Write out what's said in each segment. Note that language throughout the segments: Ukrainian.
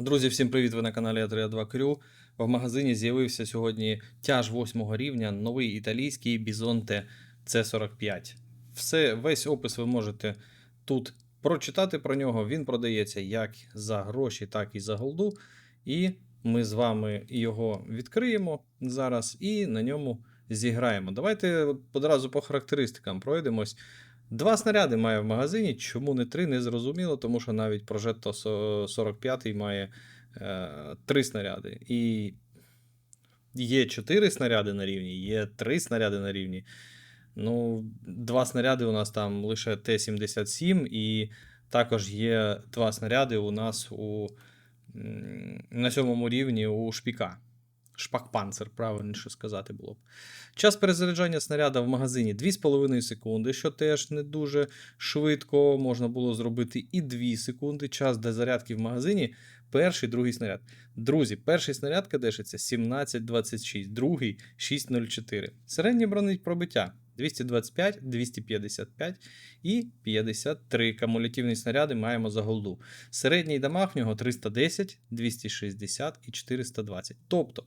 Друзі, всім привіт! Ви на каналі А32 Крю. В магазині з'явився сьогодні тяж 8 рівня, новий італійський Бізонте C45. Все, весь опис ви можете тут прочитати про нього. Він продається як за гроші, так і за голду. І ми з вами його відкриємо зараз і на ньому зіграємо. Давайте одразу по характеристикам пройдемось. Два снаряди має в магазині. Чому не три, не зрозуміло, тому що навіть Progetto 45 має е, три снаряди. І є чотири снаряди на рівні, є три снаряди на рівні. Ну, два снаряди у нас там лише Т-77, і також є два снаряди у нас у, на сьомому рівні у шпіка. Шпакпанцер, правильніше сказати було б. Час перезаряджання снаряда в магазині 2,5 секунди, що теж не дуже швидко. Можна було зробити і 2 секунди. Час для зарядки в магазині перший, другий снаряд. Друзі, перший снаряд кадешиться 17,26, другий 6,04. Середнє бронить пробиття 225, 255 і 53. Кумулятивні снаряди маємо за голду. Середній дамаг в нього 310, 260 і 420. Тобто,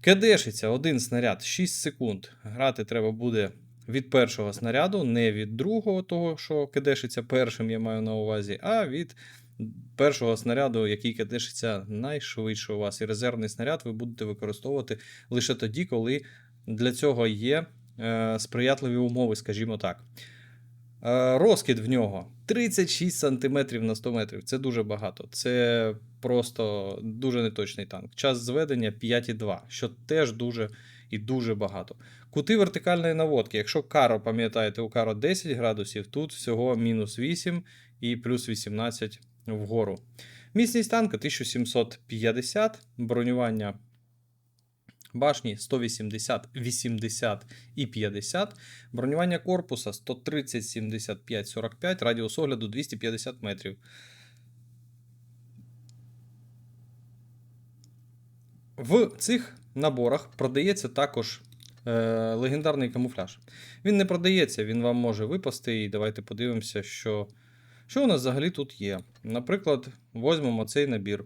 кадешиться один снаряд 6 секунд. Грати треба буде від першого снаряду, не від другого, того, що кадешиться першим, я маю на увазі, а від першого снаряду, який кадешиться найшвидше у вас. І резервний снаряд ви будете використовувати лише тоді, коли для цього є сприятливі умови, скажімо так. Е, Розкид в нього 36 см на 100 метрів. Це дуже багато. Це просто дуже неточний танк. Час зведення 5,2, що теж дуже і дуже багато. Кути вертикальної наводки. Якщо каро, пам'ятаєте, у каро 10 градусів, тут всього мінус 8 і плюс 18 вгору. Міцність танка 1750, бронювання башні 180, 80 і 50, бронювання корпуса 130, 75, 45, радіус огляду 250 метрів. В цих наборах продається також е, легендарний камуфляж. Він не продається, він вам може випасти. І давайте подивимося, що, що у нас взагалі тут є. Наприклад, візьмемо цей набір.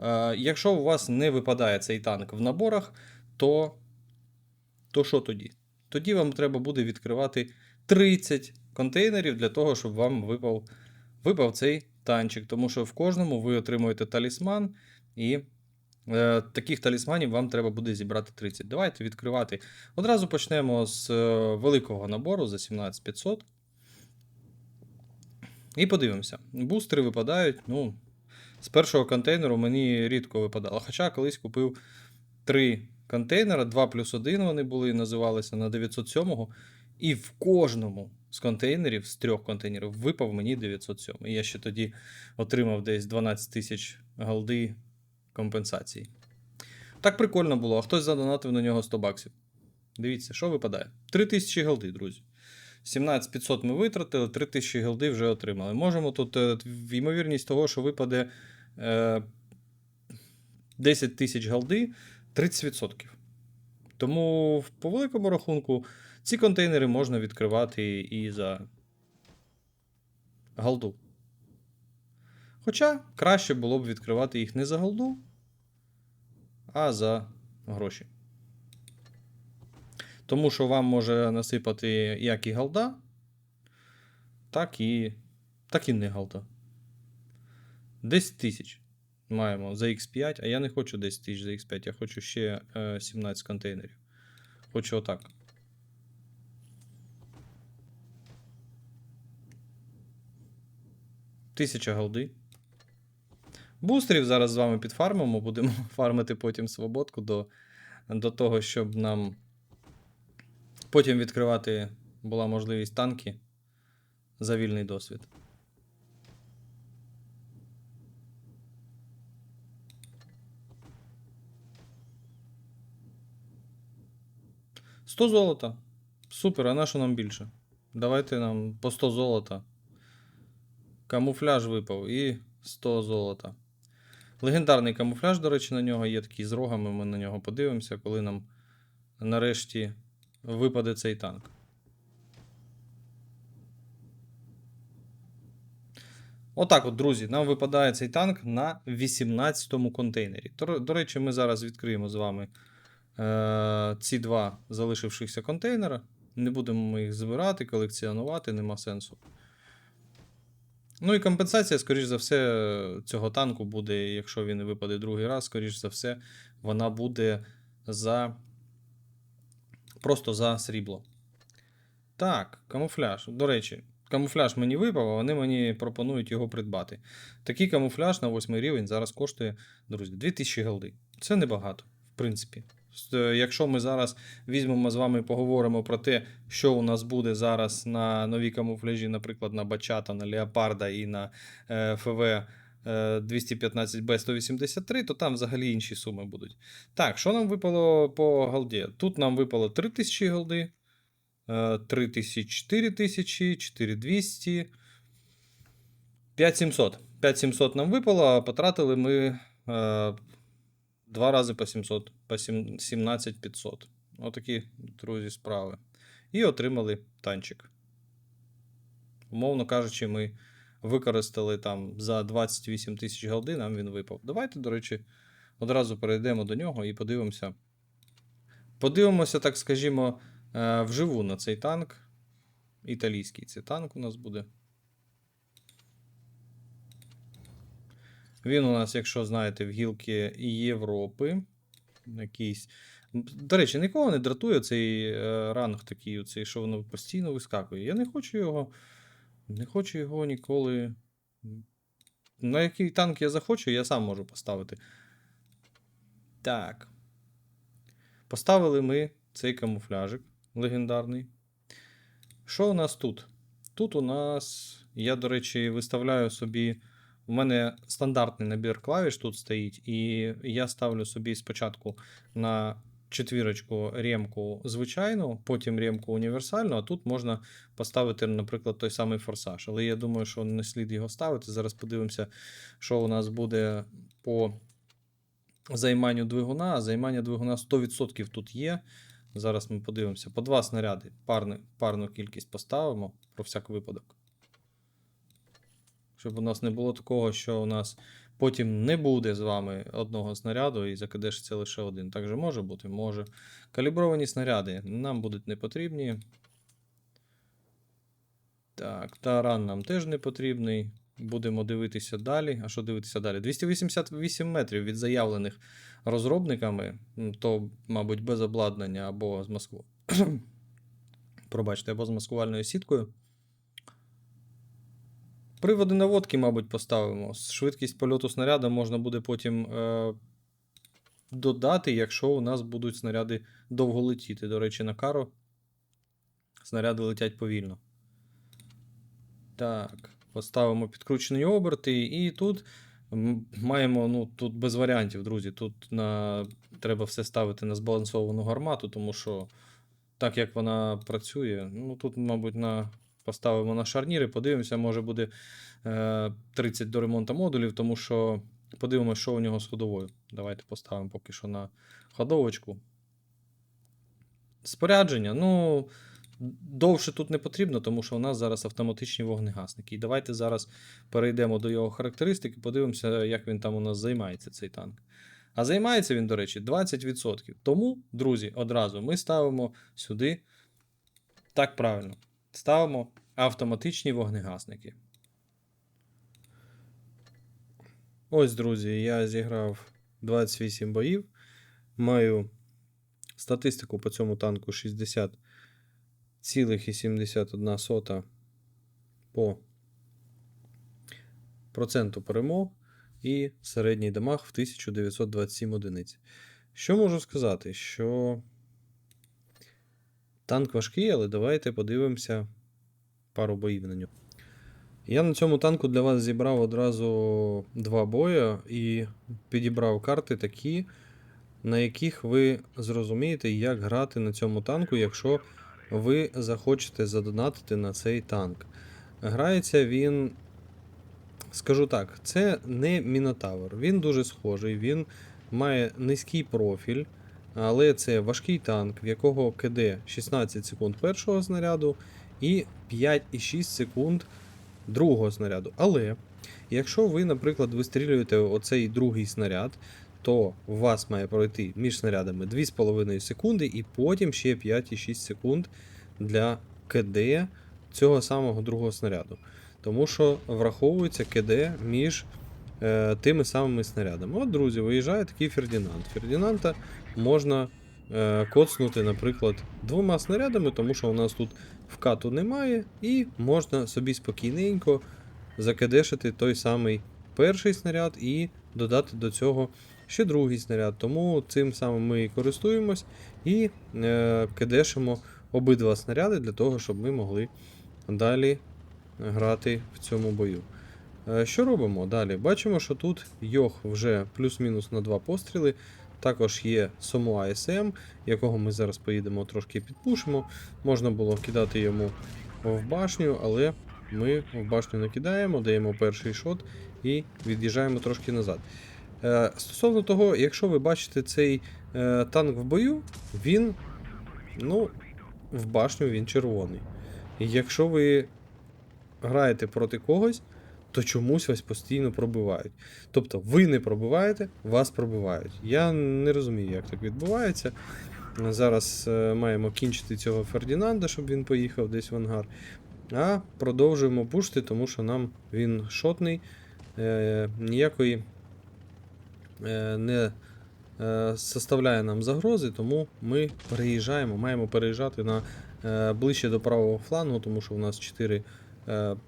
Е, якщо у вас не випадає цей танк в наборах, то, то що тоді? Тоді вам треба буде відкривати 30 контейнерів для того, щоб вам випав, випав цей танчик. Тому що в кожному ви отримуєте талісман, і е, таких талісманів вам треба буде зібрати 30. Давайте відкривати. Одразу почнемо з е, великого набору за 17500. І подивимося. Бустери випадають. ну, З першого контейнеру мені рідко випадало. Хоча колись купив три контейнера, 2 плюс 1 вони були, називалися на 907 І в кожному з контейнерів, з трьох контейнерів, випав мені 907. І я ще тоді отримав десь 12 тисяч голди компенсації. Так прикольно було, а хтось задонатив на нього 100 баксів. Дивіться, що випадає? 3000 голди, друзі. 17500 ми витратили, 3000 голди вже отримали. Можемо тут е, ймовірність того, що випаде е, 10 тисяч голди 30%. Тому по великому рахунку ці контейнери можна відкривати і за голду. Хоча краще було б відкривати їх не за голду, а за гроші. Тому що вам може насипати як і голда, так і, так і не голда. 10 тисяч маємо за X5, а я не хочу 10 тисяч за X5, я хочу ще е, 17 контейнерів. Хочу отак. Тисяча голди. Бустерів зараз з вами підфармимо, будемо фармити потім свободку до, до того, щоб нам потім відкривати була можливість танки за вільний досвід. Сто золота. Супер, а на що нам більше? Давайте нам по 100 золота. Камуфляж випав і 100 золота. Легендарний камуфляж, до речі, на нього є такий з рогами. Ми на нього подивимося, коли нам нарешті випаде цей танк. Отак, от, друзі, нам випадає цей танк на 18-му контейнері. До, речі, ми зараз відкриємо з вами е, ці два залишившихся контейнера. Не будемо ми їх збирати, колекціонувати, нема сенсу. Ну і компенсація, скоріш за все, цього танку буде, якщо він випаде другий раз, скоріш за все, вона буде за. Просто за срібло. Так, камуфляж. До речі, камуфляж мені випав, а вони мені пропонують його придбати. Такий камуфляж на 8 рівень зараз коштує, друзі, 2000 голди. Це небагато, в принципі. Е, Якщо ми зараз візьмемо з вами і поговоримо про те, що у нас буде зараз на новій камуфляжі, наприклад, на Бачата, на Леопарда і на е, ФВ 215Б183, то там взагалі інші суми будуть. Так, що нам випало по голді? Тут нам випало 3000 голди, е, 3000, 4000, 4200, 5700. 5700 нам випало, а потратили ми е, два рази по 700, по 17500. Отакі, друзі, справи. І отримали танчик. Умовно кажучи, ми використали там за 28 тисяч голди, нам він випав. Давайте, до речі, одразу перейдемо до нього і подивимося. Подивимося, так скажімо, е, вживу на цей танк. Італійський цей танк у нас буде. Він у нас, якщо знаєте, в гілки Європи. Якийсь. До речі, нікого не дратує цей е, ранг такий, оцей, що воно постійно вискакує. Я не хочу його. Не хочу його ніколи. На який танк я захочу, я сам можу поставити. Так. Поставили ми цей камуфляжик легендарний. Що у нас тут? Тут у нас. Я, до речі, виставляю собі. У мене стандартний набір клавіш тут стоїть, і я ставлю собі спочатку на четвірочку ремку звичайну, потім ремку універсальну, а тут можна поставити, наприклад, той самий форсаж. Але я думаю, що не слід його ставити. Зараз подивимося, що у нас буде по займанню двигуна. Займання двигуна 100% тут є. Зараз ми подивимося. По два снаряди. Парни, парну кількість поставимо про всяк випадок. Щоб у нас не було такого, що у нас потім не буде з вами одного снаряду і закидешиться лише один. Так же може бути? Може. Калібровані снаряди нам будуть не потрібні. Так, таран нам теж не потрібний. Будемо дивитися далі. А що дивитися далі? 288 метрів від заявлених розробниками, то, мабуть, без обладнання або з Москву. Пробачте, або з маскувальною сіткою. Приводи наводки, мабуть, поставимо. Швидкість польоту снаряда можна буде потім е, додати, якщо у нас будуть снаряди довго летіти. До речі, на каро снаряди летять повільно. Так, поставимо підкручені оберти, і тут маємо, ну, тут без варіантів, друзі. Тут на... треба все ставити на збалансовану гармату, тому що так як вона працює, ну тут, мабуть, на... поставимо на шарніри, подивимося, може буде е, 30 до ремонту модулів, тому що подивимося, що у нього з ходовою. Давайте поставимо поки що на ходовочку. Спорядження, ну. Довше тут не потрібно, тому що у нас зараз автоматичні вогнегасники. І давайте зараз перейдемо до його характеристик і подивимося, як він там у нас займається, цей танк. А займається він, до речі, 20%. Тому, друзі, одразу ми ставимо сюди. Так правильно. Ставимо автоматичні вогнегасники. Ось, друзі, я зіграв 28 боїв. Маю статистику по цьому танку 60 0,71 сота по проценту перемог і середній дамаг в 1927 одиниць. Що можу сказати? Що танк важкий, але давайте подивимося пару боїв на нього. Я на цьому танку для вас зібрав одразу два бої і підібрав карти такі, на яких ви зрозумієте, як грати на цьому танку, якщо ви захочете задонатити на цей танк. Грається він, скажу так, це не Мінотавр. Він дуже схожий, він має низький профіль, але це важкий танк, в якого КД 16 секунд першого снаряду і 5,6 секунд другого снаряду. Але якщо ви, наприклад, вистрілюєте оцей другий снаряд, то у вас має пройти між снарядами 2,5 секунди, і потім ще 5,6 секунд для КД цього самого другого снаряду. Тому що враховується КД між е, тими самими снарядами. От, друзі, виїжджає такий Фердінанд. Фердінанда можна е, коцнути, наприклад, двома снарядами, тому що у нас тут вкату немає, і можна собі спокійненько закидешити той самий перший снаряд і додати до цього ще другий снаряд. Тому цим самим ми і користуємось і е, кидешимо обидва снаряди для того, щоб ми могли далі грати в цьому бою. Е, Що робимо далі? Бачимо, що тут Йох вже плюс-мінус на два постріли. Також є Сому АСМ, якого ми зараз поїдемо трошки підпушимо. Можна було кидати йому в башню, але ми в башню не кидаємо, даємо перший шот і від'їжджаємо трошки назад. Е, Стосовно того, якщо ви бачите цей е, танк в бою, він ну, в башню він червоний. Якщо ви граєте проти когось, то чомусь вас постійно пробивають. Тобто ви не пробиваєте, вас пробивають. Я не розумію, як так відбувається. Зараз е, маємо кінчити цього Фердінанда, щоб він поїхав десь в ангар. А продовжуємо пушити, тому що нам він шотний, е, ніякої е, не е, составляє нам загрози, тому ми переїжджаємо, маємо переїжджати на е, ближче до правого флангу, тому що у нас 4 е,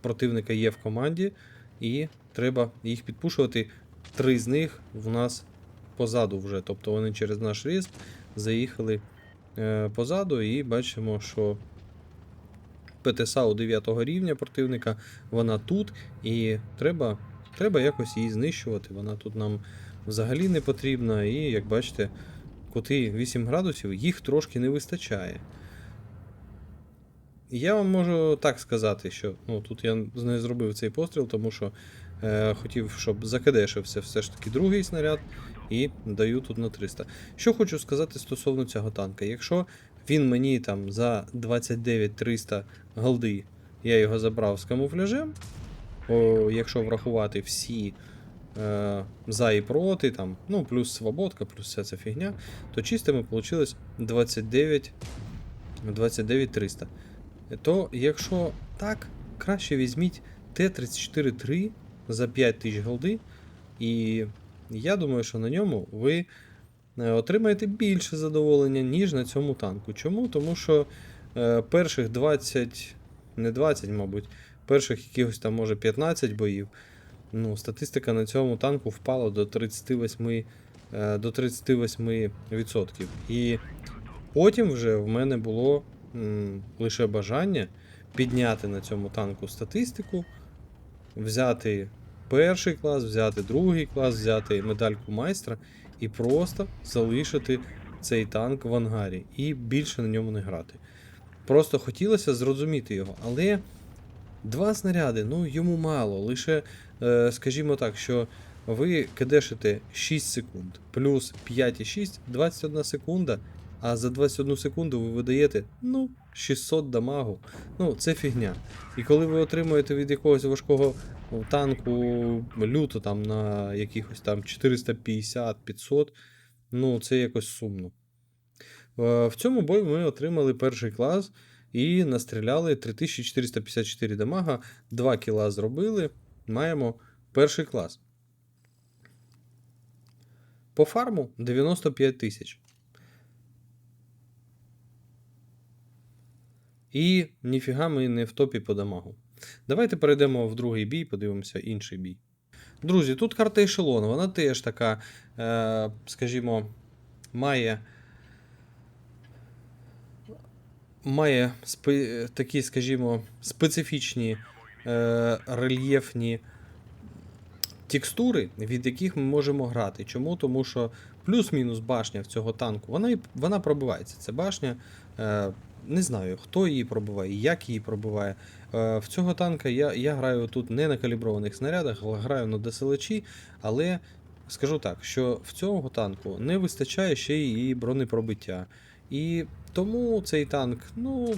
противника є в команді, і треба їх підпушувати. Три з них в нас позаду вже. Тобто вони через наш ріст заїхали е, позаду, і бачимо, що ПТСА у 9 рівня противника, вона тут, і треба, треба якось її знищувати. Вона тут нам взагалі не потрібна. І як бачите, кути 8 градусів, їх трошки не вистачає. Я вам можу так сказати, що ну, тут я не зробив цей постріл, тому що е, хотів, щоб закидешився все ж таки другий снаряд, і даю тут на 300. Що хочу сказати стосовно цього танка. Якщо він мені там за 29-300 голди, я його забрав з камуфляжем, о, якщо врахувати всі е, за і проти, там, ну, плюс свободка, плюс вся ця фігня, то чистими вийшло 29 29 300. То якщо так, краще візьміть Т-34-3 за 5 тисяч голди, і я думаю, що на ньому ви е, отримаєте більше задоволення, ніж на цьому танку. Чому? Тому що е, перших 20, не 20, мабуть, перших якихось там, може, 15 боїв. Ну, статистика на цьому танку впала до 38, е, до 38%. І потім вже в мене було лише бажання підняти на цьому танку статистику, взяти перший клас, взяти другий клас, взяти медальку майстра і просто залишити цей танк в ангарі і більше на ньому не грати. Просто хотілося зрозуміти його, але два снаряди, ну йому мало. Лише, е, скажімо так, що ви кидешите 6 секунд, плюс 5,6, 21 секунда, а за 21 секунду ви видаєте ну, 600 дамагу. Ну, це фігня. І коли ви отримуєте від якогось важкого танку люту там на якихось там 450-500, ну це якось сумно. Е, В цьому бою ми отримали перший клас і настріляли 3454 дамага, 2 кіла зробили, маємо перший клас. По фарму 95 тисяч. І ніфіга ми не в топі по дамагу. Давайте перейдемо в другий бій, подивимося інший бій. Друзі, тут карта ешелон, вона теж така, е, скажімо, має. Має спе, такі, скажімо, специфічні е, рельєфні текстури, від яких ми можемо грати. Чому? Тому що плюс-мінус башня в цього танку, вона, вона пробивається. Це башня. Е, не знаю, хто її пробиває, як її пробиває. Е, в цього танка я, я граю тут не на каліброваних снарядах, граю на ДСЛЧі, але скажу так, що в цього танку не вистачає ще й бронепробиття. І тому цей танк, ну.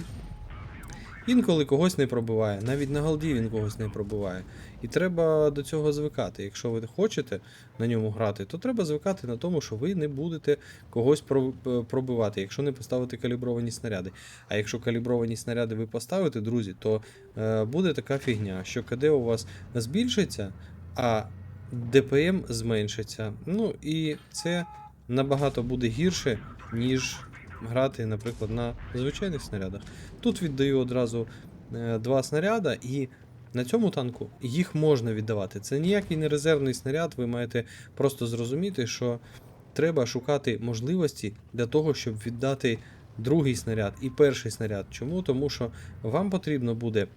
Інколи когось не пробиває, навіть на голді він когось не пробиває. І треба до цього звикати. Якщо ви хочете на ньому грати, то треба звикати на тому, що ви не будете когось е, пробивати, якщо не поставити калібровані снаряди. А якщо калібровані снаряди ви поставите, друзі, то е, буде така фігня, що КД у вас збільшиться, а ДПМ зменшиться. Ну і це набагато буде гірше, ніж грати, наприклад, на звичайних снарядах. Тут віддаю одразу е, два снаряда, і на цьому танку їх можна віддавати. Це ніякий не резервний снаряд, ви маєте просто зрозуміти, що треба шукати можливості для того, щоб віддати другий снаряд і перший снаряд. Чому? Тому що вам потрібно буде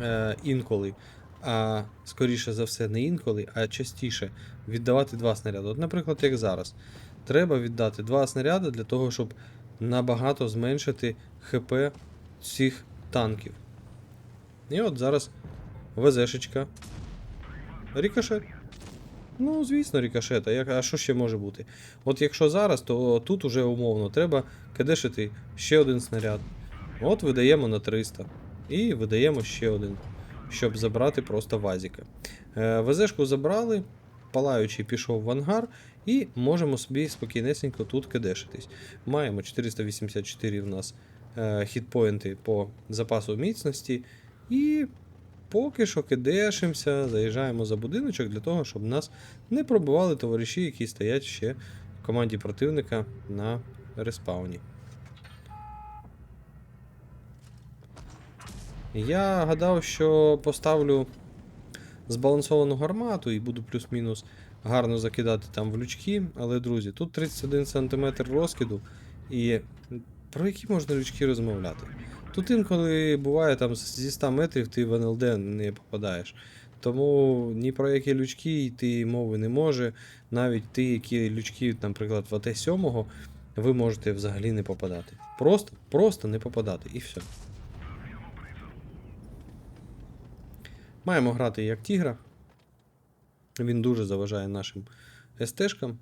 е, інколи, а скоріше за все, не інколи, а частіше віддавати два снаряди. От, наприклад, як зараз. Треба віддати два снаряди для того, щоб набагато зменшити ХП цих танків. І от зараз ВЗшечка. Рікошет. Ну, звісно, рікошет. А, як, а що ще може бути? От якщо зараз, то тут уже умовно треба кадешити ще один снаряд. От видаємо на 300. І видаємо ще один, щоб забрати просто вазіка. Е, ВЗшку забрали, палаючий пішов в ангар, і можемо собі спокійнесенько тут кидешитись. Маємо 484 в нас е, хітпоінти по запасу міцності. І поки що кидешимося, заїжджаємо за будиночок для того, щоб нас не пробивали товариші, які стоять ще в команді противника на респауні. Я гадав, що поставлю збалансовану гармату і буду плюс-мінус гарно закидати там в лючки. Але, друзі, тут 31 см розкиду, і про які можна лючки розмовляти? Тут інколи буває там зі 100 метрів ти в НЛД не попадаєш. Тому ні про які лючки йти мови не може. Навіть ті, які лючки, наприклад, в АТ-7, ви можете взагалі не попадати. Просто, просто не попадати, і все. Маємо грати як тігра. Він дуже заважає нашим СТшкам,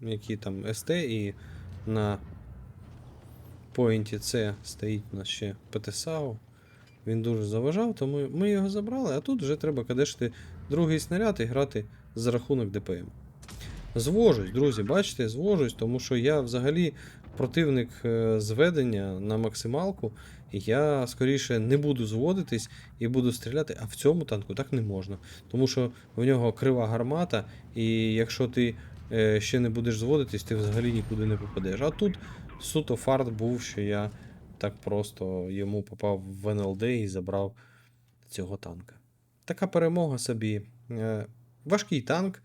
які там СТ, і на поінті С стоїть у нас ще ПТСАУ. Він дуже заважав, тому ми його забрали, а тут вже треба кадешити другий снаряд і грати за рахунок ДПМ. Звожусь, друзі, бачите, звожусь, тому що я взагалі противник е, зведення на максималку. Я скоріше не буду зводитись і буду стріляти, а в цьому танку так не можна. Тому що в нього крива гармата, і якщо ти е, ще не будеш зводитись, ти взагалі нікуди не попадеш. А тут суто фарт був, що я так просто йому попав в НЛД і забрав цього танка. Така перемога собі. Е, важкий танк.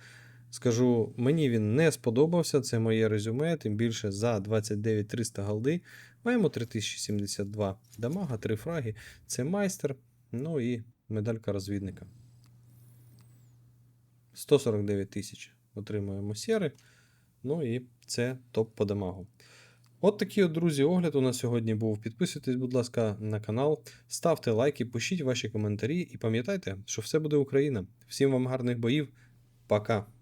Скажу, мені він не сподобався, це моє резюме, тим більше за 29 300 голди. Маємо 3072 дамага, 3 фраги. Це майстер, ну і медалька розвідника. 149 тисяч отримуємо сєри. Ну і це топ по дамагу. От такий, от, друзі, огляд у нас сьогодні був. Підписуйтесь, будь ласка, на канал, ставте лайки, пишіть ваші коментарі і пам'ятайте, що все буде Україна. Всім вам гарних боїв. Пока!